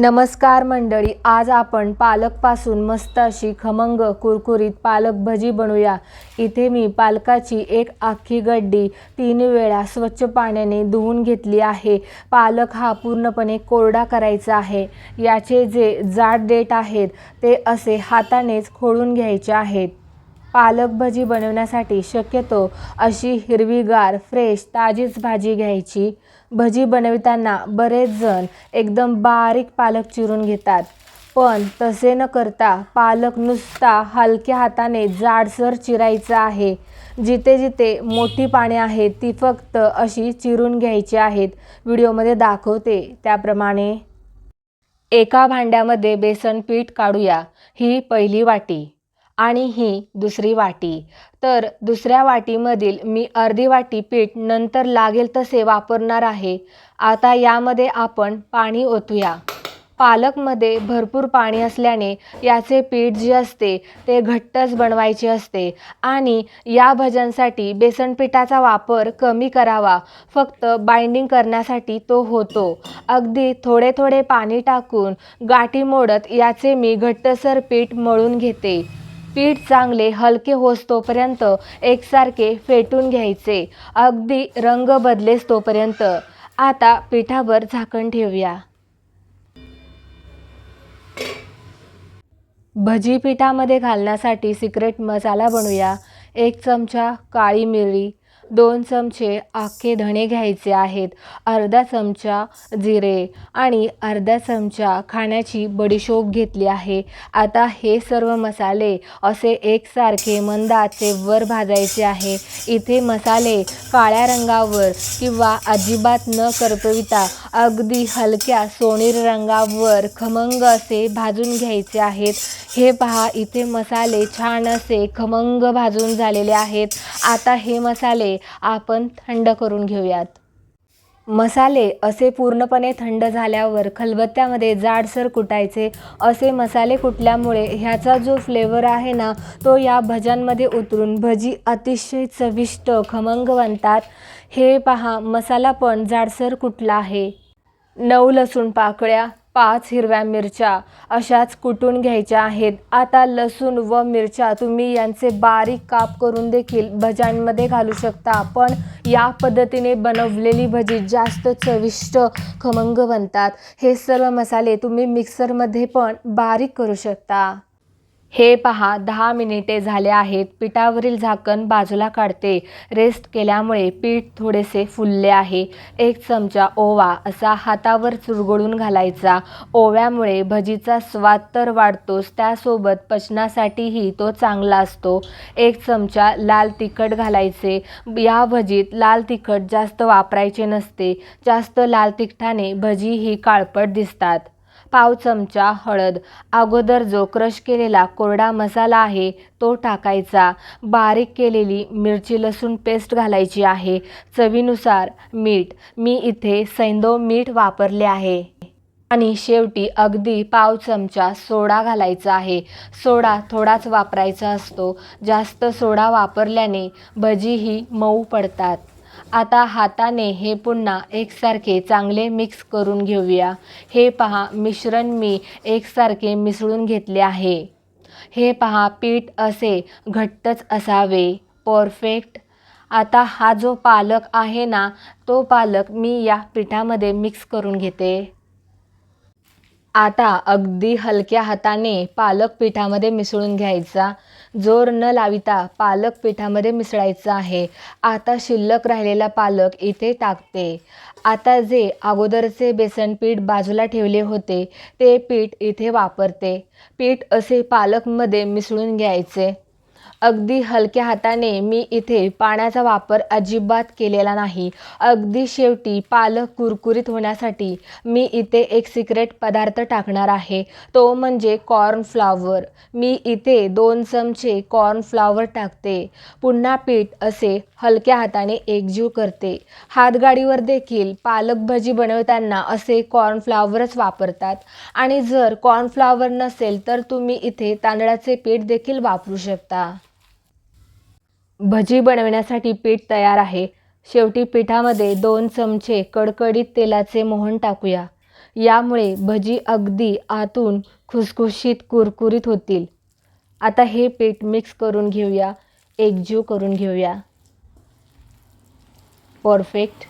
नमस्कार मंडळी आज आपण पालकपासून मस्त अशी खमंग कुरकुरीत पालक भजी बनवूया. इथे मी पालकाची एक आखी गड्डी तीन वेळा स्वच्छ पाण्याने धुवून घेतली आहे. पालक हा पूर्णपणे कोरडा करायचा आहे. याचे जे जाड डेट आहेत ते असे हातानेच खोळून घ्यायचे आहेत. पालक भजी बनवण्यासाठी शक्यतो अशी हिरवीगार फ्रेश ताजीच भाजी घ्यायची. भजी बनविताना बरेच जण एकदम बारीक पालक चिरून घेतात. पण तसे न करता पालक नुसता हलक्या हाताने जाडसर चिरायचा आहे. जिथे जिथे मोठी पाने आहेत ती फक्त अशी चिरून घ्यायची आहेत. व्हिडिओमध्ये दाखवते त्याप्रमाणे. एका भांड्यामध्ये बेसन पीठ काढूया. ही पहिली वाटी. आणि ही दुसरी वाटी. तर दुसऱ्या वाटीमधील मी अर्धी वाटी पीठ नंतर लागेल तसे वापरणार आहे. आता यामध्ये आपण पाणी ओतूया. पालकमध्ये भरपूर पाणी असल्याने याचे पीठ जे असते ते घट्टच बनवायचे असते आणि या भजनसाठी बेसन पिठाचा वापर कमी करावा. फक्त बाइंडिंग करण्यासाठी तो होतो. अगदी थोडे थोडे पाणी टाकून गाठी मोडत याचे मी घट्टसर पीठ मळून घेते. पीठ चांगले हलके होसतोपर्यंत एकसारखे फेटून घ्यायचे. अगदी रंग बदलेस तोपर्यंत. आता पिठावर झाकण ठेवूया. भजी पिठामध्ये घालण्यासाठी सिक्रेट मसाला बनवूया. एक चमचा काळी मिरी दोन चमचे आखे धणे घ्यायचे आहेत अर्धा चमचा जिरे आणि अर्धा चमचा खाण्याची बडीशोप घेतली आहे. आता हे सर्व मसाले असे एकसारखे मंद आचेवर भाजायचे आहे. इथे मसाले काळ्या रंगावर किंवा अजिबात न करपविता अगदी हलक्या सोनेरी रंगावर खमंग असे भाजून घ्यायचे आहेत. हे पहा इथे मसाले छान असे खमंग भाजून झालेले आहेत. आता हे मसाले आपण थंड करून घेऊयात. मसाले असे पूर्णपणे थंड झाल्यावर खलबत्त्यामध्ये जाडसर कुटायचे. असे मसाले कुटल्यामुळे ह्याचा जो फ्लेवर आहे ना तो या भज्यांमध्ये उतरून भजी अतिशय चविष्ट खमंग बनतात. हे पहा मसाला पण जाडसर कुटला आहे. नऊ लसूण पाकळ्या पाच हिरव्या मिरच्या अशाच कुटून घ्यायच्या आहेत. आता लसूण व मिरच्या तुम्ही यांचे बारीक काप करून देखील भज्यांमध्ये घालू शकता. पण या पद्धतीने बनवलेली भजी जास्त चविष्ट खमंग बनतात. हे सर्व मसाले तुम्ही मिक्सरमध्ये पण बारीक करू शकता. हे पहा दहा मिनिटे झाले आहेत. पिठावरील झाकण बाजूला काढते. रेस्ट केल्यामुळे पीठ थोडेसे फुलले आहे. एक चमचा ओवा असा हातावर चुरगडून घालायचा. ओव्यामुळे भजीचा स्वाद तर वाढतोच त्यासोबत पचनासाठीही तो चांगला असतो. एक चमचा लाल तिखट घालायचे. या भजीत लाल तिखट जास्त वापरायचे नसते. जास्त लाल तिखटाने भजी ही काळपट दिसतात. पाव चमचा हळद. अगोदर जो क्रश केलेला कोरडा मसाला आहे तो टाकायचा. बारीक केलेली मिरची लसूण पेस्ट घालायची आहे. चवीनुसार मीठ. मी इथे सैंदव मीठ वापरले आहे. आणि शेवटी अगदी पाव चमचा सोडा घालायचा आहे. सोडा थोडाच वापरायचा असतो. जास्त सोडा वापरल्याने भजी ही मऊ पडतात. आता हाताने हे पुन्हा एकसारखे चांगले मिक्स करून घेऊया. हे पहा मिश्रण मी एकसारखे मिसळून घेतले आहे. हे पहा पीठ असे घट्टच असावे. परफेक्ट आता हा जो पालक आहे ना तो पालक मी या पिठामध्ये मिक्स करून घेते. आता अगदी हलक्या हाताने पालक पिठामध्ये मिसळून घ्यायचा. जोर न लाविता पालक पिठामध्ये मिसळायचा आहे. आता शिल्लक राहिलेला पालक इथे टाकते. आता जे अगोदरचे बेसन पीठ बाजूला ठेवले होते ते पीठ इथे वापरते. पीठ असे पालकमध्ये मिसळून घ्यायचे. अगदी हलक्या हाताने मी इथे पाण्याचा वापर अजिबात केलेला नाही. अगदी शेवटी पालक कुरकुरीत होण्यासाठी मी इथे एक सिक्रेट पदार्थ टाकणार आहे. तो म्हणजे कॉर्नफ्लावर मी इथे दोन चमचे कॉर्नफ्लावर टाकते. पुन्हा पीठ असे हलक्या हाताने एकजीव करते. हातगाडीवर देखील पालक भजी बनवताना असे कॉर्नफ्लावरच वापरतात. आणि जर कॉर्नफ्लावर नसेल तर तुम्ही इथे तांदळाचे पीठ देखील वापरू शकता. भजी बनवण्यासाठी पीठ तयार आहे. शेवटी पिठामध्ये दोन चमचे कडकडीत तेलाचे मोहन टाकूया. यामुळे भजी अगदी आतून खुसखुशीत कुरकुरीत होतील. आता हे पीठ मिक्स करून घेऊया. एकजीव करून घेऊया. परफेक्ट.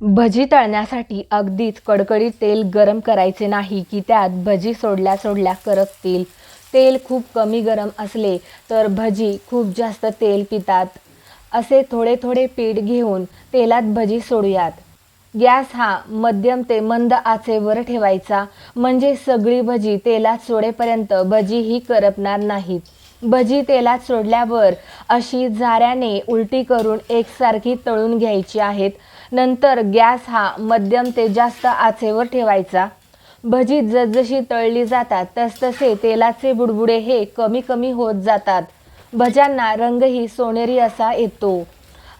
भजी तळण्यासाठी अगदीच कडकडीत तेल गरम करायचे नाही की त्यात भजी सोडल्या सोडल्या करपतील. तेल खूप कमी गरम असले तर भजी खूप जास्त तेल पितात. असे थोडे थोडे पीठ घेऊन तेलात भजी सोडूयात. गॅस हा मध्यम ते मंद आचेवर ठेवायचा म्हणजे सगळी भजी तेलात सोडेपर्यंत भजी ही करपणार नाहीत. भजी तेलात सोडल्यावर अशी जाऱ्याने उलटी करून एकसारखी तळून घ्यायची आहेत. नंतर गॅस हा मध्यम ते जास्त आचेवर ठेवायचा. भजी जसजशी तळली जातात तसतसे तेलाचे बुडबुडे हे कमी कमी होत जातात. भज्यांना रंगही सोनेरी असा येतो.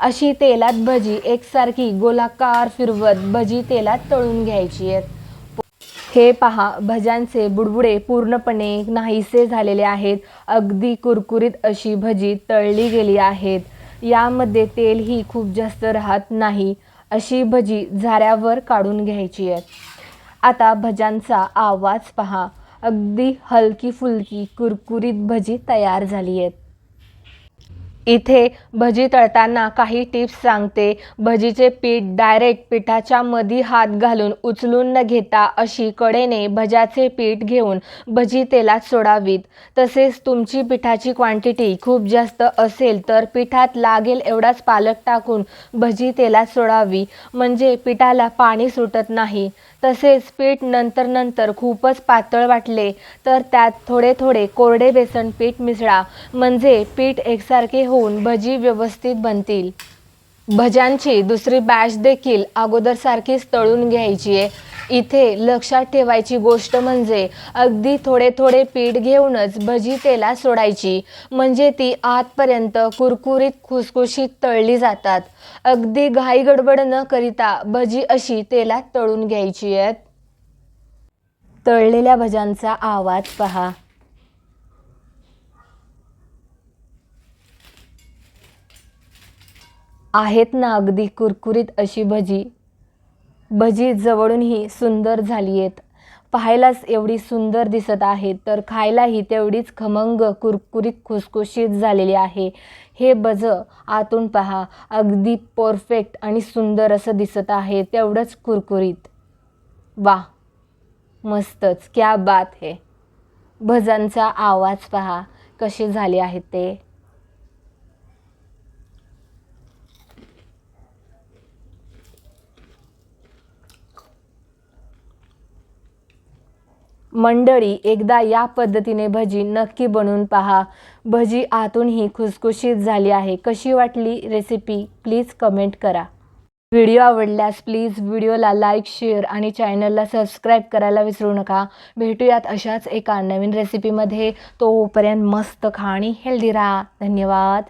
अशी तेलात भजी एकसारखी गोलाकार फिरवत भजी तेलात तळून घ्यायची आहेत. हे पहा भज्यांचे बुडबुडे पूर्णपणे नाहीसे झालेले आहेत. अगदी कुरकुरीत अशी भजी तळली गेली आहेत. यामध्ये तेलही खूप जास्त राहत नाही. अशी भजी झाऱ्यावर काढून घ्यायची आहे आता भज्यांचा आवाज पहा. अगदी हलकी फुलकी कुरकुरीत भजी तयार झाली आहेत. इथे भजी तळताना काही टिप्स सांगते. भजीचे पीठ डायरेक्ट पिठाच्या मधी हात घालून उचलून न घेता अशी कडेने भज्याचे पीठ घेऊन भजी तेलात सोडावीत. तसेच तुमची पिठाची क्वांटिटी खूप जास्त असेल तर पिठात लागेल एवढाच पालक टाकून भजी तेलात सोडावी. म्हणजे पिठाला पाणी सुटत नाही. तसेच पीठ नंतर नंतर खूपच पातळ वाटले तर त्यात थोडे थोडे कोरडे बेसन पीठ मिसळा म्हणजे पीठ एकसारखे होऊन भजी व्यवस्थित बनतील. भज्यांची दुसरी बॅच देखील अगोदरसारखीच तळून घ्यायची आहे. इथे लक्षात ठेवायची गोष्ट म्हणजे अगदी थोडे थोडे पीठ घेऊनच भजी तेला सोडायची. म्हणजे ती आतपर्यंत कुरकुरीत खुसखुशीत तळली जातात. अगदी घाई गडबड न करिता भजी अशी तेलात तळून घ्यायची आहेत. तळलेल्या भज्यांचा आवाज पहा. आहेत ना अगदी कुरकुरीत अशी भजी? भजी जवळूनही सुंदर झाली आहेत पाहायलाच एवढी सुंदर दिसत आहे तर खायलाही तेवढीच खमंग कुरकुरीत खुसखुशीत झालेली आहे. हे भज आतून पहा अगदी परफेक्ट आणि सुंदर असं दिसत आहे तेवढंच कुरकुरीत. वा मस्तच क्या बात है. भजांचा आवाज पहा कसे झाले आहेत ते. मंडळी एकदा या पद्धतीने भजी नक्की बनवून पहा. भजी आतून ही खुसखुशीत झाली आहे. कशी वाटली रेसिपी प्लीज कमेंट करा. व्हिडिओ आवडल्यास प्लीज व्हिडिओला लाईक शेअर आणि चॅनलला सबस्क्राईब करायला विसरू नका. भेटूयात अशाच एका नवीन रेसिपीमध्ये तोपर्यंत मस्त खा आणि हेल्दी राहा. धन्यवाद.